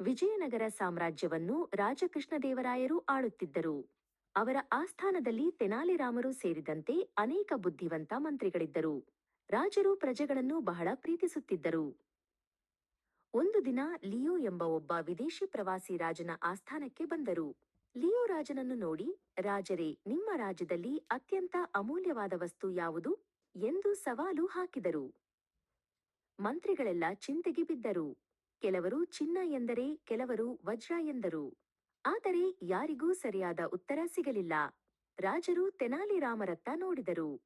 ವಿಜಯನಗರ ಸಾಮ್ರಾಜ್ಯವನ್ನು ರಾಜಕೃಷ್ಣದೇವರಾಯರು ಆಳುತ್ತಿದ್ದರು. ಅವರ ಆಸ್ಥಾನದಲ್ಲಿ ತೆನಾಲಿರಾಮರು ಸೇರಿದಂತೆ ಅನೇಕ ಬುದ್ಧಿವಂತ ಮಂತ್ರಿಗಳಿದ್ದರು. ರಾಜರು ಪ್ರಜೆಗಳನ್ನು ಬಹಳ ಪ್ರೀತಿಸುತ್ತಿದ್ದರು. ಒಂದು ದಿನ ಲಿಯೋ ಎಂಬ ಒಬ್ಬ ವಿದೇಶಿ ಪ್ರವಾಸಿ ರಾಜನ ಆಸ್ಥಾನಕ್ಕೆ ಬಂದರು. ಲಿಯೋ ರಾಜನನ್ನು ನೋಡಿ, ರಾಜರೇ, ನಿಮ್ಮ ರಾಜ್ಯದಲ್ಲಿ ಅತ್ಯಂತ ಅಮೂಲ್ಯವಾದ ವಸ್ತು ಯಾವುದು? ಎಂದು ಸವಾಲು ಹಾಕಿದರು. ಮಂತ್ರಿಗಳೆಲ್ಲ ಚಿಂತೆಗೆ ಬಿದ್ದರು. ಕೆಲವರು ಚಿನ್ನ ಎಂದರೆ ಕೆಲವರು ವಜ್ರ ಎಂದರು. ಆದರೆ ಯಾರಿಗೂ ಸರಿಯಾದ ಉತ್ತರ ಸಿಗಲಿಲ್ಲ. ರಾಜರು ತೆನಾಲಿರಾಮರತ್ತ ನೋಡಿದರು.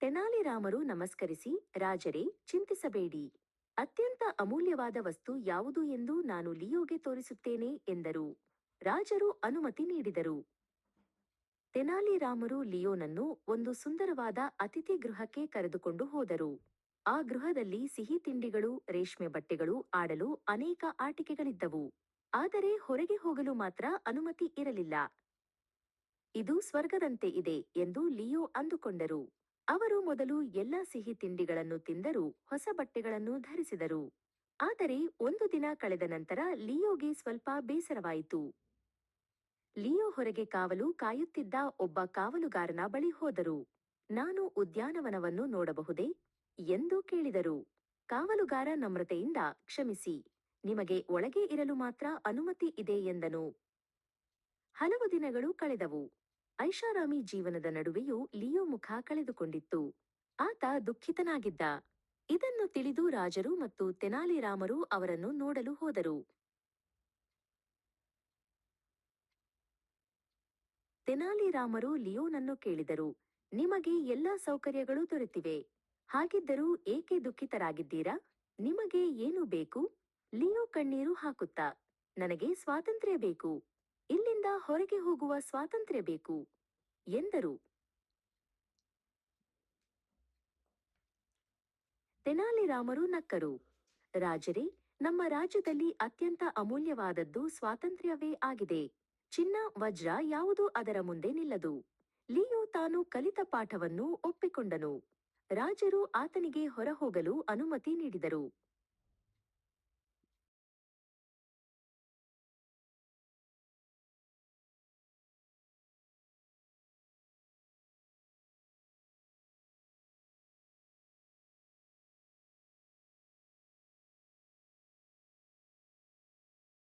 ತೆನಾಲಿರಾಮರು ನಮಸ್ಕರಿಸಿ, ರಾಜರೇ, ಚಿಂತಿಸಬೇಡಿ. ಅತ್ಯಂತ ಅಮೂಲ್ಯವಾದ ವಸ್ತು ಯಾವುದು ಎಂದು ನಾನು ಲಿಯೋಗೆ ತೋರಿಸುತ್ತೇನೆ ಎಂದರು. ರಾಜರು ಅನುಮತಿ ನೀಡಿದರು. ತೆನಾಲಿರಾಮರು ಲಿಯೋನನ್ನು ಒಂದು ಸುಂದರವಾದ ಅತಿಥಿ ಗೃಹಕ್ಕೆ ಕರೆದುಕೊಂಡು ಹೋದರು. ಆ ಗೃಹದಲ್ಲಿ ಸಿಹಿ ತಿಂಡಿಗಳು, ರೇಷ್ಮೆ ಬಟ್ಟೆಗಳು ಆಡಲು ಅನೇಕ ಆಟಿಕೆಗಳಿದ್ದವು. ಆದರೆ ಹೊರಗೆ ಹೋಗಲು ಮಾತ್ರ ಅನುಮತಿ ಇರಲಿಲ್ಲ. ಇದು ಸ್ವರ್ಗದಂತೆ ಇದೆ ಎಂದು ಲಿಯೋ ಅಂದುಕೊಂಡರು. ಅವರು ಮೊದಲು ಎಲ್ಲ ಸಿಹಿ ತಿಂಡಿಗಳನ್ನು ತಿಂದರು ಹೊಸ ಬಟ್ಟೆಗಳನ್ನು ಧರಿಸಿದರು. ಆದರೆ ಒಂದು ದಿನ ಕಳೆದ ನಂತರ ಲಿಯೋಗೆ ಸ್ವಲ್ಪ ಬೇಸರವಾಯಿತು. ಲಿಯೋ ಹೊರಗೆ ಕಾವಲು ಕಾಯುತ್ತಿದ್ದ ಒಬ್ಬ ಕಾವಲುಗಾರನ ಬಳಿ ಹೋದರು. ನಾನು ಉದ್ಯಾನವನವನ್ನು ನೋಡಬಹುದೇ? ಎಂದು ಕೇಳಿದರು. ಕಾವಲುಗಾರ ನಮ್ರತೆಯಿಂದ ಕ್ಷಮಿಸಿ. ನಿಮಗೆ ಒಳಗೆ ಇರಲು ಮಾತ್ರ ಅನುಮತಿ ಇದೆ ಎಂದನು. ಹಲವು ದಿನಗಳು ಕಳೆದವು. ಐಷಾರಾಮಿ ಜೀವನದ ನಡುವೆಯೂ ಲಿಯೋ ಮುಖ ಕಳೆದುಕೊಂಡಿತ್ತು. ಆತ ದುಃಖಿತನಾಗಿದ್ದ. ಇದನ್ನು ತಿಳಿದು ರಾಜರು ಮತ್ತು ತೆನಾಲಿರಾಮರು ಅವರನ್ನು ನೋಡಲು ಹೋದರು. ತೆನಾಲಿರಾಮರು ಲಿಯೋನನ್ನು ಕೇಳಿದರು. ನಿಮಗೆ ಎಲ್ಲಾ ಸೌಕರ್ಯಗಳು ದೊರೆತಿವೆ. ಹಾಗಿದ್ದರೂ ಏಕೆ ದುಃಖಿತರಾಗಿದ್ದೀರಾ? ನಿಮಗೆ ಏನು ಬೇಕು? ಲಿಯೋ ಕಣ್ಣೀರು ಹಾಕುತ್ತಾ? ನನಗೆ ಸ್ವಾತಂತ್ರ್ಯ ಬೇಕು. ಇಲ್ಲಿಂದ ಹೊರಗೆ ಹೋಗುವ ಸ್ವಾತಂತ್ರ್ಯ ಬೇಕು, ಎಂದರು. ತೆನಾಲಿರಾಮರು ನಕ್ಕರು. ರಾಜರೇ, ನಮ್ಮ ರಾಜ್ಯದಲ್ಲಿ ಅತ್ಯಂತ ಅಮೂಲ್ಯವಾದದ್ದು ಸ್ವಾತಂತ್ರ್ಯವೇ ಆಗಿದೆ. ಚಿನ್ನ, ವಜ್ರ ಯಾವುದೂ ಅದರ ಮುಂದೆ ನಿಲ್ಲದು. ಲಿಯೋ ತಾನು ಕಲಿತ ಪಾಠವನ್ನು ಒಪ್ಪಿಕೊಂಡನು. ರಾಜರು ಆತನಿಗೆ ಹೊರಹೋಗಲು ಅನುಮತಿ ನೀಡಿದರು.